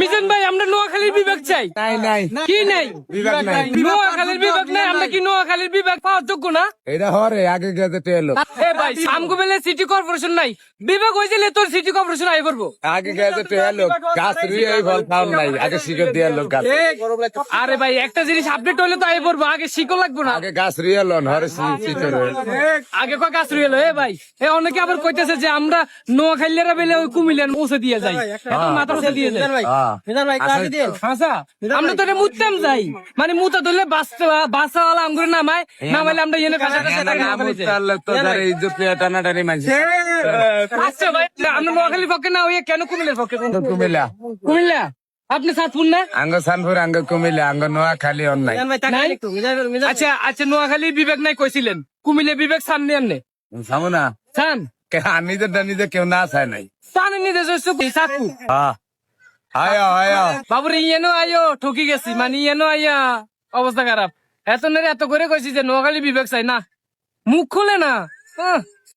মিজান ভাই আমরা নোয়াখালীর বিভাগ চাই। নাই নাই। কি নাই? বিভাগ নাই। নোয়াখালীর বিভাগ নাই আমরা কি নোয়াখালীর বিভাগ পাওয়ার যোগ্য না? এটা হরে আগে গেছে টেলো এ ভাই আমগো বেলে সিটি কর্পোরেশন নাই। বিভাগ হয়ে গেলে তোর সিটি কর্পোরেশন আই করব। আগে গেছে টেলো গাছ এই ফল খাওয়ার নাই। আগে শিখে দিয়ে লোক গাছ। আরে ভাই একটা জিনিস আপডেট হইলে তো আই করব। আগে শিকো লাগবো না। আগে গাছ রুই লন হরে শিখে আগে কয় কাজ রইল এ ভাই এ অনেকে আবার কইতেছে যে আমরা নোয়াখালীরা বেলে ওই কুমিল্লার মুছে দিয়ে যাই। মাথা দিয়ে যাই। আচ্ছা আমরা তো এটা মুততাম যাই। মানে মুতা ধরলে বাঁচতে বাঁচাওয়ালা আমগুলো নামায়। নামাইলে আমরা এনে কাছে কাছে থাকি, নোয়াখালী তো যারা ইজ্জত পেয়ে টানাটানি মানছে। আচ্ছা ভাই আমরা নোয়াখালীর পক্ষে না হইয়া কেন কুমিল্লার পক্ষে কুমিল্লা? কুমিল্লা? আপনি সাতপুর না? আঙ্গ সানপুর আঙ্গ কুমিল্লা আঙ্গ নোয়া খালি অন নাই? নাই? আচ্ছা আচ্ছা নোয়াখালী বিবেক নাই কইছিলেন। কুমিল্লা বিবেক সামনে আনলে সামু না সান নিজের নিজে কেউ না চায় নাই। সান নিজে সাতপুর। হ্যাঁ আয় আয়। বাবুরে ইয়েনো আয়ো ঠকি গেছি মানে ইয়েনো আইয়া অবস্থা খারাপ। এত নেরে এত করে কইছি যে নোয়াখালী বিবেক চাই না। মুখ খুলে না আহ,